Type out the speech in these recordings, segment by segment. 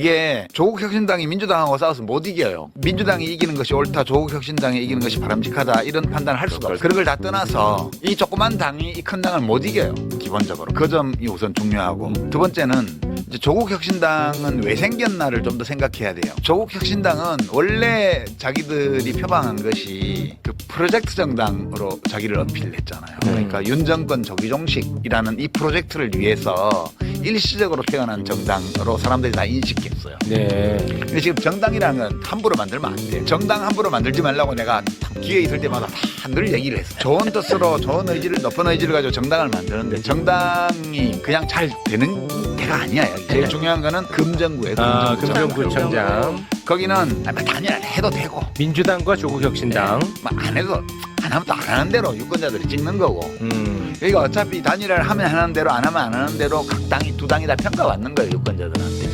이게 조국 혁신당이 민주당하고 싸워서 못 이겨요. 민주당이 이기는 것이 옳다, 조국 혁신당이 이기는 것이 바람직하다 이런 판단을 할 수가 없어요. 그런 걸 다 떠나서 이 조그만 당이 이 큰 당을 못 이겨요. 기본적으로 그 점이 우선 중요하고 두 번째는 조국 혁신당은 왜 생겼나를 좀 더 생각해야 돼요. 조국 혁신당은 원래 자기들이 표방한 것이 그 프로젝트 정당으로 자기를 어필했잖아요. 그러니까 윤 정권 조기종식이라는 이 프로젝트를 위해서 일시적으로 태어난 정당으로 사람들이 다 인식했어요. 네. 근데 지금 정당이라는 건 함부로 만들면 안 돼. 정당 함부로 만들지 말라고 내가 기회 있을 때마다 다 늘 얘기를 했어. 좋은 뜻으로 좋은 의지를 높은 의지를 가지고 정당을 만드는데 정당이 그냥 잘 되는 데가 아니야. 제일 중요한 거는 금정구예요. 아, 금정구청. 금정구청장. 거기는 아, 뭐 단일화 해도 되고 민주당과 조국혁신당. 뭐안 해도 안 하면 또 안 하는 대로 유권자들이 찍는 거고. 음. 여기가 어차피 단일화를 하면 하는 대로 안 하면 안 하는 대로 각 당이 두 당이 다 평가받는 거예요 유권자들한테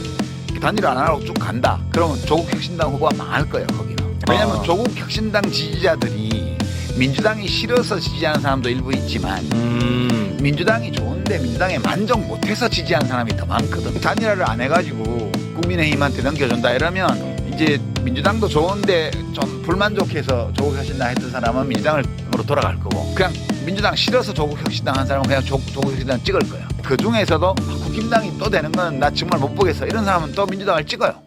단일화 안 하고 쭉 간다 그러면 조국 혁신당 후보가 망할 거예요 거기는 왜냐하면 아. 조국 혁신당 지지자들이 민주당이 싫어서 지지하는 사람도 일부 있지만 음. 민주당이 좋은데 민주당에 만족 못해서 지지하는 사람이 더 많거든 단일화를 안 해가지고 국민의힘한테 넘겨준다 이러면 이제 민주당도 좋은데 좀 불만족해서 조국 혁신당 했던 사람은 민주당으로 돌아갈 거고 그냥 민주당 싫어서 조국 혁신당 한 사람은 그냥 조, 조국 혁신당 찍을 거야 그 중에서도 아, 국힘당이 또 되는 건 나 정말 못 보겠어. 이런 사람은 또 민주당을 찍어요